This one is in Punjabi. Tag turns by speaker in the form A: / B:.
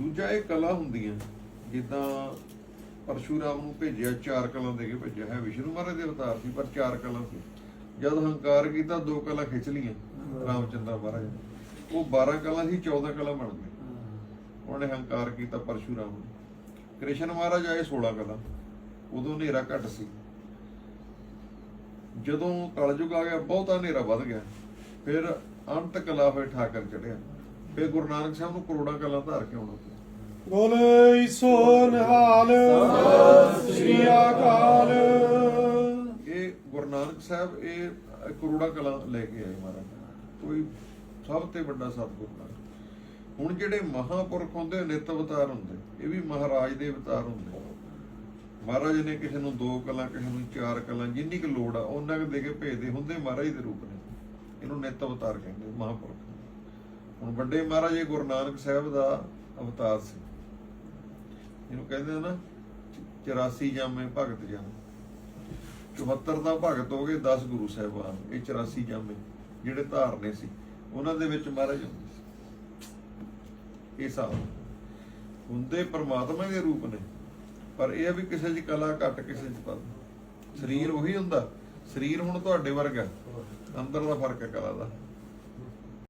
A: ਦੂਜਾ ਇਹ ਕਲਾ ਹੁੰਦੀਆਂ, ਜਿੱਦਾਂ ਪਰਸ਼ੂਰਾਮ ਨੂੰ ਭੇਜਿਆ, ਚਾਰ ਕਲਾ ਦੇ ਕੇ ਭੇਜਿਆ। ਹੈ ਵਿਸ਼ਨੂੰ ਮਹਾਰਾਜ ਦੇ ਅਵਤਾਰ ਸੀ, ਪਰ ਚਾਰ ਕਲਾਂ ਸੀ। ਜਦ ਹੰਕਾਰ ਕੀਤਾ, ਦੋ ਕਲਾ ਖਿੱਚ ਲੀਆਂ ਰਾਮਚੰਦਰ ਮਹਾਰਾਜ ਉਹ 12 ਕਲਾਂ ਸੀ 14 ਕਲਾਂ ਬਣ ਗਏ ਉਹਨੇ ਹੰਕਾਰ ਕੀਤਾ ਪਰਸ਼ੂਰਾਮ ਨੇ। ਕ੍ਰਿਸ਼ਨ ਮਹਾਰਾਜ ਆਏ 16 ਕਲਾ। ਉਦੋਂ ਹਨੇਰਾ ਘੱਟ ਸੀ। ਜਦੋਂ ਕਲਯੁਗ ਆ ਗਿਆ, ਬਹੁਤਾ ਹਨੇਰਾ ਵੱਧ ਗਿਆ। ਫਿਰ ਅੰਤ ਕਲਾ ਹੋਏ ਠਾਕਰ ਚੜਿਆ। ਫਿਰ ਗੁਰੂ ਨਾਨਕ ਸਾਹਿਬ ਨੂੰ ਕਰੋੜਾਂ ਕਲਾਂ ਧਾਰ ਕੇ ਆਉਣਾ ਪਿਆ।
B: ਬੋਲੇ ਸੋ ਨਿਹਾਲ ਸ੍ਰੀ ਅਕਾਲ।
A: ਇਹ ਗੁਰੂ ਨਾਨਕ ਸਾਹਿਬ ਇਹ ਕਰੋੜਾ ਕਲਾ ਲੈ ਕੇ ਆਏ ਮਹਾਰਾਜ। ਕੋਈ ਸਭ ਤੋਂ ਵੱਡਾ ਸਤਿਗੁਰ ਨਾਲ ਹੁਣ ਜਿਹੜੇ ਮਹਾਪੁਰਖ ਹੁੰਦੇ ਨਿਤ ਅਵਤਾਰ ਹੁੰਦੇ ਇਹ ਵੀ ਮਹਾਰਾਜ ਦੇ ਅਵਤਾਰ ਹੁੰਦੇ। ਮਹਾਰਾਜ ਨੇ ਕਿਸੇ ਨੂੰ ਦੋ ਕਲਾ ਕਿਸੇ ਨੂੰ ਚਾਰ ਕਲਾ ਜਿੰਨੀ ਕੁ ਲੋੜ ਆ ਉਹਨਾਂ ਦੇ ਕੇ ਭੇਜਦੇ ਹੁੰਦੇ ਮਹਾਰਾਜ ਦੇ ਰੂਪ ਨੇ। ਇਹਨੂੰ ਨਿਤ ਅਵਤਾਰ ਕਹਿੰਦੇ ਮਹਾਪੁਰਖ। ਹੁਣ ਵੱਡੇ ਮਹਾਰਾਜ ਇਹ ਗੁਰੂ ਨਾਨਕ ਸਾਹਿਬ ਦਾ ਅਵਤਾਰ ਸੀ। ਇਹਨੂੰ ਕਹਿੰਦੇ ਆ ਨਾ 84 ਜਾਮੇ ਭਗਤ ਜਨ। 74 ਦਾ ਭਗਤ ਹੋ ਗਏ 10 ਗੁਰੂ ਸਾਹਿਬਾਨ। ਇਹ 84 ਜਾਮੇ ਜਿਹੜੇ ਧਾਰਨੇ ਸੀ, ਉਹਨਾਂ ਦੇ ਵਿੱਚ ਮਹਾਰਾਜ ਹੁੰਦੇ ਸੀ। ਇਹ ਸਾਬ ਹੁੰਦੇ ਪਰਮਾਤਮਾ ਦੇ ਰੂਪ ਨੇ, ਪਰ ਇਹ ਵੀ ਕਿਸੇ 'ਚ ਕਲਾ ਘੱਟ, ਕਿਸੇ 'ਚ ਵੱਧ। ਸਰੀਰ ਉਹੀ ਹੁੰਦਾ। ਸਰੀਰ ਹੁਣ ਤੁਹਾਡੇ ਵਰਗਾ। ਅੰਦਰ ਦਾ ਫ਼ਰਕ ਹੈ ਕਲਾ ਦਾ।